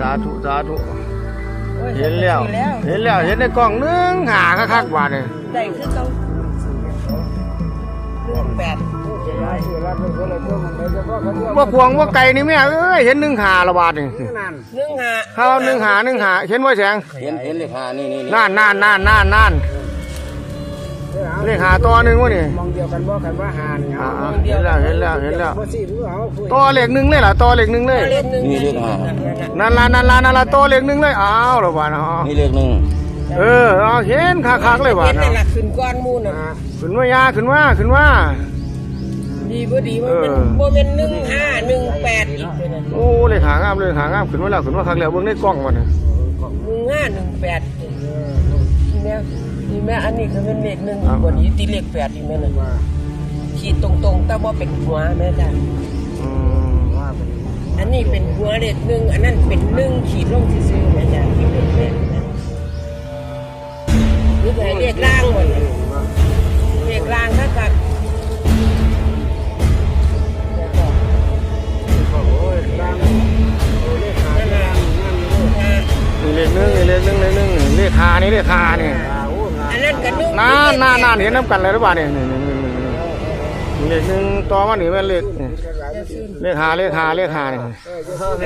สาธุสาธุโอ้ยเห็นแล้ว เห็นแล้ว เห็นในกล้องนึงหาคักๆว่าเนี่ยได้คือต้องเรื่องแปดว่าควงว่าไก่นี่แม่เอ้ยเห็นหนึ่งหาละบาทนี่หนึ่งหาเขาหนึ่งหาหนึ่งหาเห็นว่าแสงเห็นเห็นเลขานี่นี่นี่น่านน่านน่านน่านน่าน เลขหาตัวหนึ่งวะนี่ มองเดียวกันบ่กันว่าหานี่อ่าเห็นแล้วเห็นแล้วเห็นแล้ว บ่สิรู้เอาคุยตัวเลขหนึ่งเลยล่ะตัวเลขหนึ่งเลย เลขหนึ่งนี่เลขห้า นั่นละนั่นละนั่นละตัวเลขหนึ่งเลยอ้าวละบาทเนาะนี่เลขหนึ่งเออเอาเห็นคักๆเลยบาเห็ทนแต่เนาะหลักขึ้นก้อนหมูน่ะขึ้นว่ายาขึ้นว่าขึ้นว่า ดีบ่ดีมันเป็นเออโมเป็นหนึ่งห้าหนึ่งแปดอีกเลยนะโอ้เลขหางามเลยหางามขึ้นว่าแล้วขึ้นว่าคักแล้วเบิ่งในกล้องมันน่ะหนึ่งห้าหนึ่งแปด นี่แม่นี่แม่อันนี้คือเป็นเลขหนึ่งกว่านี้ตีเลขแปดอีกแม่น่ะขีดตรงๆแต่ว่าเป็นหัวแม่จ้ะอืมอันนี้เป็นหัวเลขหนึ่งอันนั้นเป็นหนึ่งขีดลงซื่อๆแม่จ้ะที่เป็นเลขนะนี่คือเลขล่างหมดเลยเลขล่างถ้ากัดโอ้ยตามโอ้เลขหานั่นงาน่ะมงามอยู่นี่เลขหนึ่งนี่เลขหนึ่งเลขหนึ่งนี่เลขหานี่ เลขหานี่อ่าโอ้งามอันนั้นก็นึ่งนานนานนานเห็นน้ำกันเลยหรือเปล่าเนี่ยนี่นี่นี่นี่นี่เลขหนึ่งต่อมานี่เป็นเลขนี่เลขหาเลขหาเลขหานี่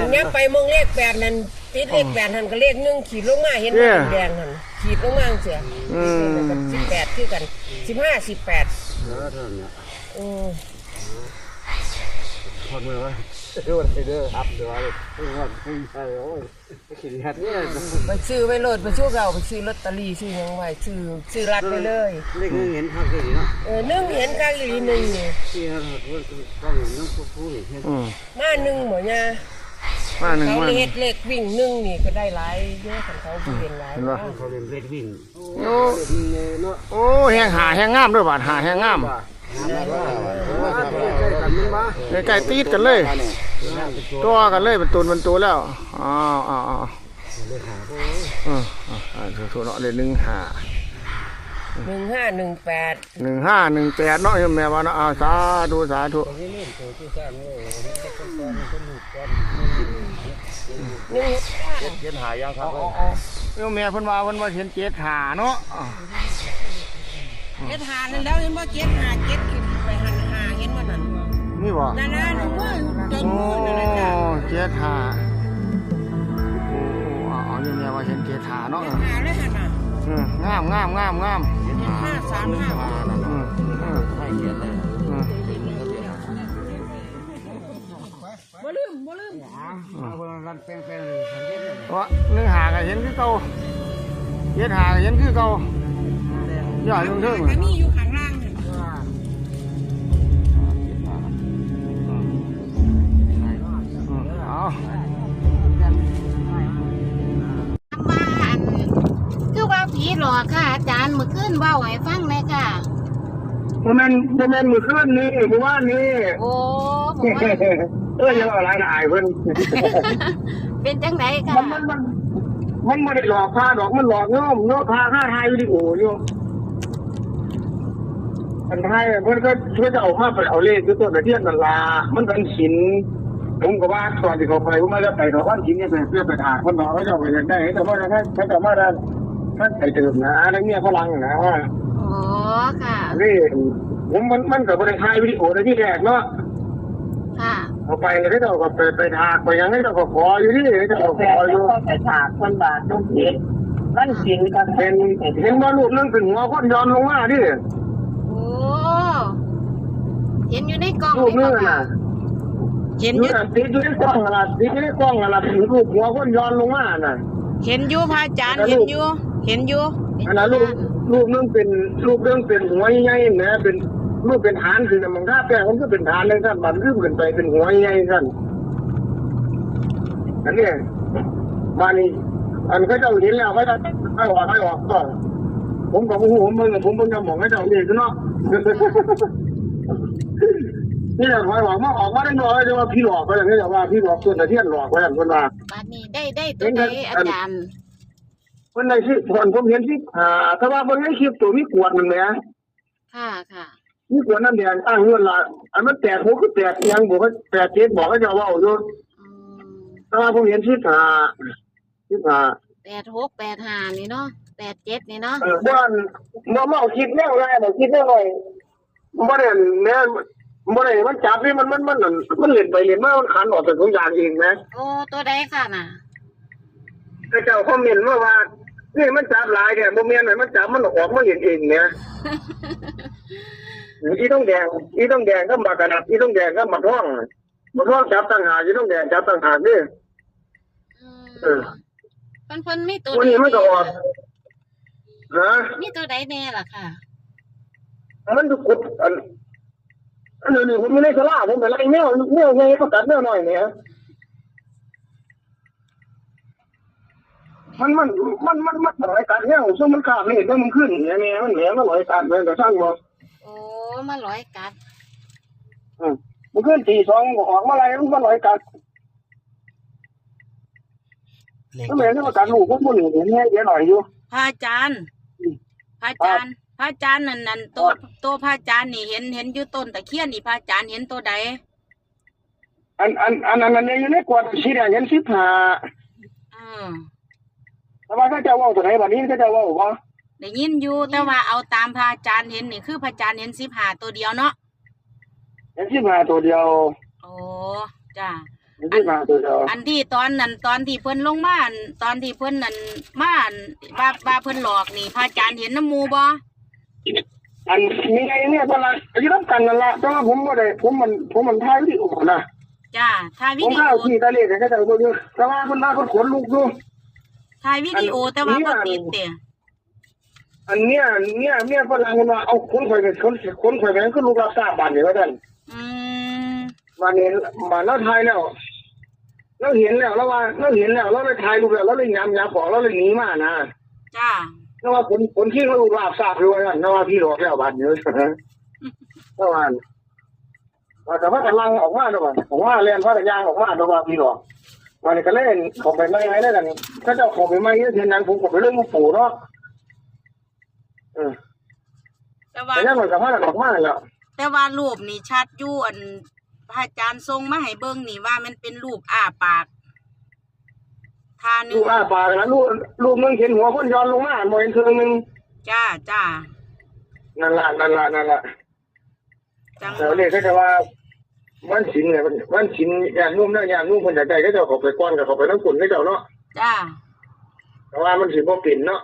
อันเนี้ยไปมองเลขแปดนั่นติดเลขแปดนั่นก็เลขหนึ่งขีดลงมาเห็นเย้มันแดงนั่นขีดลงมาเสียอืม สิบแปดคือกันสิบห้าสิบแปดแล้วเท่านั้นอืมพอดมือไว้เด้อเด้อครับเดี๋ยวว่าเพิ่งว่าเพิ่งใช่โอ้ยไปขี้เฮ็ดเนี่ยไปซื้อไว้โลดไปช่วเราไปซื้อลอตเตอรี่ซื้อหยังไว้ซื้อซื้อรัดไปเลยเลขนึงเห็นภาพดีเนาะเออหนึ่งเห็นข้างอีกหนึ่งนี่ที่เราต้องเห็นน้องผู้ผู้เห็นอืมมาหนึ่งหมดเนี่ยมาหนึ่งเขามาเฮ็ดเลขวิ่งหนึ่งนี่ก็ได้หลายเยอะของเขาผู้เห็นหลายเห็นปะเขาเรียนเลขวิ่งโอ้เนาะโอ้แหงหาแหงงามด้วยบาทหาแหงงามว่า ใกล้กันมันมาใกล้ๆตีดกันเลย ตัวกันเลยเป็นตูนเป็นตัวแล้วอ้าวอ้าวอ้าวอืมอ่าถูกเนาะเลยหนึ่งห้าหนึ่งห้าหนึ่งแปดหนึ่งห้าหนึ่งแปดเนาะแม่ว่าเนาะอ้าวสาธุสาธุหนึ่งเห็นหายังครับเอ้าแม่เพิ่นว่าเพิ่นว่าเห็นเจ็ดหาเนาะเจ็ดหานั่นแล้วเห็นว่าเจ็ดหาเจ็ดขึ้น นี่บ่นั่นนะหนูมือจนโอ้มือนั่นนะจ้ะเจ็ดหาโอ้เอาเอาอยู่แม่ว่าเห็นเจ็ดหาเนาะเจ็ดหาเลยหันน่ะอืมงามงามงามงามเจ็ดห้าสามห้าอืมอืมให้เขียนเลยอืมบ่ลืมบ่ลืมเอาคนรันแป้งแป้งสังเกตเลยเพราะหนึ่งหาก็เห็นคือเก่าเจ็ดหาก็เห็นคือเก่าอย่าลงเทิงอันนี้อยู่ข้างล่างนี่อืมเอ คือว่าผีหลอกค่ะ อาจารย์เมื่อคืนเว่าให้ฟังเลยค่ะโมเมนโมเมนมือขึ้นนี่เมื่อวานนี้โอ้ผมว่าเออยังอะไรนะอายเพิ่นเป็นจังไดค่ะมันมันมันมันไม่ได้หลอกพาดอกมันหลอกโยมโยมพาค่าไทยวิดีโอโยมอันไทยเพิ่นก็ช่วยจะเอาภาพไปเอาเลขคือต้นตะเทียนนั่นล่ะมันเป็นศิลป์ ผมก็ว่าตอนที่เขาไปผมไมาแล้ไปเขาว่าศิลป์เนี่ยไปเพื่อไปถายคนน้อยเขาจะเอาไปยากได้แต่ว่าถ้าถ้าจะมาได้ถ้าใส่เติมนะแล้วเนี่ยฝรั่งนะโอ้ค่ะนี่ผมมันมันกับบริษัทวิดีโอในที่แรกเนาะค่ะเอาไปเลยเราก็ไปไปถากไปยังให้เราก็ขออยู่ที่เราขออยู่ไปถากคนบาทลูกเด็กมันสินกันเป็นเห็นว่าลูกนึงเป็นหัวคนย้อนลงมาดิโอ้เห็นอยู่ในกล่องลูกนึงค่ะน่ะ เห็นออยู่ยู่น่ะติดอยู่ในกล้องน่ะติดอยู่ในกล้องน่ะเป็นรูปหัวคนย้อนลงมาน่ะ เห็นอยู่พระอาจารย์เห็นอยู่เห็นอยู่อันนั้นลูกลูกนึงเป็นลูกนึงเป็นหัวใหญ่ๆนะเป็นลูกเป็นฐานคือมันถ้าแปลงมันก็เป็นฐานเลยท่านมันขึ้นขึ้นไปเป็นหัวใหญ่ๆท่านอันนี้บ้านนี้อันเขาเจ้าเห็นแล้วเขาจะให้ออกให้ออกก่อนผมกับผู้ผมมึงผมเพิ่งจะมองให้เจ้าเรียนเนาะ นี่แหละหอยหลอกมาออกมาได้น้อยจะว่าพี่หลอกไปอย่างนี้แต่ว่าพี่หลอกส่วนแต่เทียนหลอกไปอย่างคนว่าบัดนี้ได้ได้ตัวใดอาจารย์คนในที่ผลผมเห็นที่อ่าถ้าว่าคนในคลิปตัวมีขวดหนึ่งไหมค่ะค่ะมีขวดน้ำแดงตั้งเงินละอันมันแตกหัวคือแตกยังบอกว่าแตกเจ็ดบอกให้เจ้าว่าอยู่อืมถ้าผมเห็นที่ผ่าที่ผ่าแปดหกแปดห้านี่เนาะแปดเจ็ดนี่เนาะเออบ้านบ่เมาคิดแนวไรบ่คิดแนวไรบ่ได้แม่ บ่ได้มันจับนี่มันมันมันมันมันเล่นไปเล่นมามันขันออกจากทุกอย่างเองนะโอ้ตัวใดค่ะน่ะก็เจ้าคอมเมนต์มาว่านี่มันจับหลายเนี่ยบ่แม่นให้มันจับมันออกมาเล่นเองเนี่ยอีต้องแดงอีต้องแดงก็มากระดับอีต้องแดงก็มาท้องมาท้องจับต่างหากอีต้องแดงจับต่างหากนี่อืมเออเพิ่นเพิ่นมีตัววันใดนี้มันก็ออกฮะมีตัวใดแน่ล่ะค่ะ มันดูกด อันอันนี้ผมไม่ได้สลาผมไปไล่แมวแมวไงประกัดแมวหน่อยเนี่ยมันมันมันมันมันหลอยกัดแมวซึ่งมันขาดเลยแล้วมันขึ้นเนี่ยแม่มันแหมมันหลอยกัดเลยแต่ช่างบอกโอ้มาร้อยกัดอืมมันขึ้นตีสองออกมาอะไรมันมันหลอยกัดก็แม่นี่ประกัดลูกพวกมันเห็นแง่เยอะหน่อยอยู่พระอาจารย์พระอาจารย์ พระอาจารย์นั่นนั่นตัวตัวพระอาจารย์นี่เห็นเห็นอยู่ต้นตะเคียนนี่พระอาจารย์เห็นตัวใดอันอันอันอันนั้นอยู่ในกวดสีแดงเห็นสิบห้าเออแต่ว่าถ้าจะว่าตัวไหนแบบนี้ก็จะว่าว่าได้ยินอยู่แต่ว่าเอาตามพระอาจารย์เห็นนี่คือพระอาจารย์เห็นสิบหาตัวเดียวเนาะเห็นสิบห้าตัวเดียวโอ้จ้าเห็นสิบห้าตัวเดียวอันที่ตอนนั้นตอนที่เพิ่นลงมาอั่นตอนที่เพิ่นนั่นมาอั่นว่าว่าเพิ่นหลอกนี่พระอาจารย์เห็นน้ำหมูบ่ อันมีไงเนี่ยตอนละอยู่รับกันนั่นละแต่ว่าผมไม่ได้ผมมันผมมันถ่ายวิดีโอนะจ้าถ่ายวิผมดีถ่ายโอขี่ตะเลกก็จะบอกอยู่แต่ว่าคนมาคนขนลุกอยู่ ถ่ายวิดีโอแต่ว่าอับ่นนี้ติดเตะอันเนี้ยเนี่ยเนี่ยฝรั่งมันว่าเอาคนข่อยไปคนคนข่อยไปก็ลูกรับทราบบ้านนี่ว่าท่านอืมบ้านนี้บ้านเราถ่ายแล้วเราเห็นแล้วแล้วว่าเราเห็นแล้วเราเลยถ่ายรูปแล้วเราเลยยำยำบอกเราเลยหนีมานะจ้า แล้วว่าคนคนที่เขาลูกรับทราบอยู่ว่าท่านว่าพี่หลอกแล้วบ้านนี้แล้วว่าว่าแต่ว่ากํลังออกมาแล้วว่าออกมาเรียนพระยางออกมาแล้วว่าพี่หลอกวันนี้ก็เล่นเขาไปไม่ไงได้กันถ้าเจ้าเขาไปไม่เงี้ยเทียนนั้นผมก็ไปเรื่องหลวงปู่เนาะเออแต่ว่าแต่ยังเหมือนกับว่าออกมาแล้วแต่ว่ารูปนี่ชัดอยู่อันพระอาจารย์ทรงมาให้เบิ่งนี่ว่ามันเป็นรูปอ้าปากทาหนึลูงกอ้าปากนะลูกลูกมึงเห็นหัวคนย้อนลงมาโมเห็นเทิงหนึงจ้าจ้านั่นละนั่นละนั่นละจังแล้วเนี่ยก็จะว่าวันศิลเนี่ยวันศิลอย่างนุ่มเนี่ยอย่างนุ่มคนใหญ่ใจก็จะเขาไปก้อนกับเขาไปน้ำกุ่นก็เจ้าเนาะจ้าแต่ว่ามันสิบ่ปิ่นเนาะ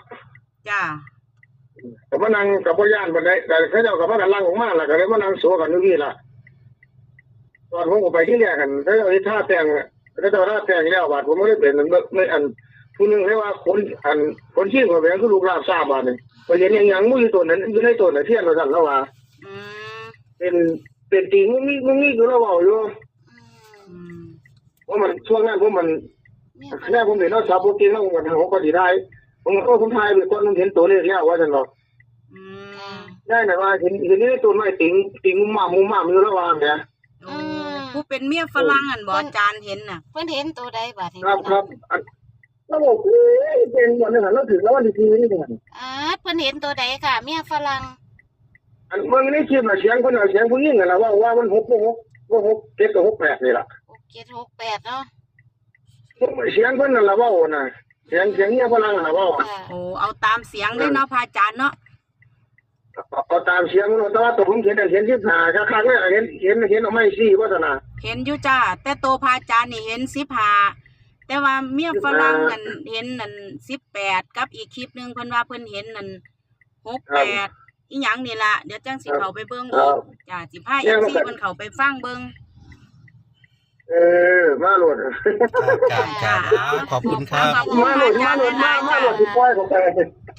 จ้าแต่ว่านั่งกับพ่อย่านบันไดแต่เขาเจ้ากับพ่อกันล่างออกมาแล้วก็เลยมานั่งโซกันนู่นนี่ล่ะตอนผมก็ไปที่แรกกันเขาเจ้าที่ท่าแต่ง เขาเจ้าท่าแต่งแล้วบาดผมไม่ได้เป็นไม่ไม่อันผู้หนึงเรียกว่าคนอันคนชื่อของแบงคือลูกลาบทราบบาดนี่พอเห็นอย่างยังมือตัวนั้นอยู่ในตัวนั้นเทียนเราสั่นแล้วว่าอืมเป็นเป็นตีงุ้งงี้งุ้งงี้อยู่แล้วเบาอยู่อืมเพราะมันช่วงนั้นผมมันเนี่ยแรกผมเห็นเราชาวโปรตีนแล้วผมก็ทางผมก็ดีได้ผมก็โอ้ผมทายไปก่อนผมเห็นตัวเลขแล้วว่าฉันหรอกอืค่ะมได้นะว่าเห็นเห็นนี่ตัวน้อยติงติงมุมมามุมมาอยู่แล้วว่าเนี่ยโอ้ ผู้เป็นเมียฝรั่งอันบ่อาจารย์เห็นน่ะเพิ่นเห็นตัวใดบัดนี้ครับครับอันแล้วบอกเอ้ยเป็นวันนึงเราถึงแล้ววันที่นี่นี่อ่าเพิ่นเห็นตัวใดค่ะ เมียฝรั่งอันเมื่อนี้คลิปน่ะเสียงคนน่ะเสียงผู้หญิงน่ะว่าว่ามันหกหกหกหกเจ็ดกับหกแปดนี่ล่ะหกเจ็ดหกแปดเนาะเสียงเพิ่นน่ะละว่าน่ะเสียงเสียงเนี้ยพลังน่ะว่าค่ะโอ้เอาตามเสียงเลยเนาะพระอาจารย์เนาะ เอาตามเสียงแต่ว่าตัวผมเขียนเขียนที่หาคักๆเลยเห็นเห็นเห็นเอาไม่ซี่วัฒนาเห็นอยู่จ้าแต่โตวพระอาจารย์นี่เห็นสิบหาแต่ว่าเมียฝรั่งนั่นเห็นนั่นสิบแปดกับอีกคลิปหนึ่งเพิ่นว่าเพิ่นเห็นนั่นหกแปดอีหยังนี่ล่ะเดี๋ยวจังสิเข้าไปเบิ่งอีกจ้าสิพาเอฟซีเพิ่นเข้าไปฟังเบิ่งเออมาโหลดครับครับครับขอบคุณครับขอบคุณมาพโหลระดอามาจารย์โหลหดมาลายๆมาโหลดที่ปล่อยของไป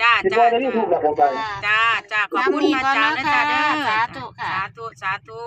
จ้าที่ปจ้าล่อยในยูทูบของไปค่ะจ้าจ้าขอบคุณพระอาจารย์นะจ้าเด้อสาธุค่ะ สาธุสาธุ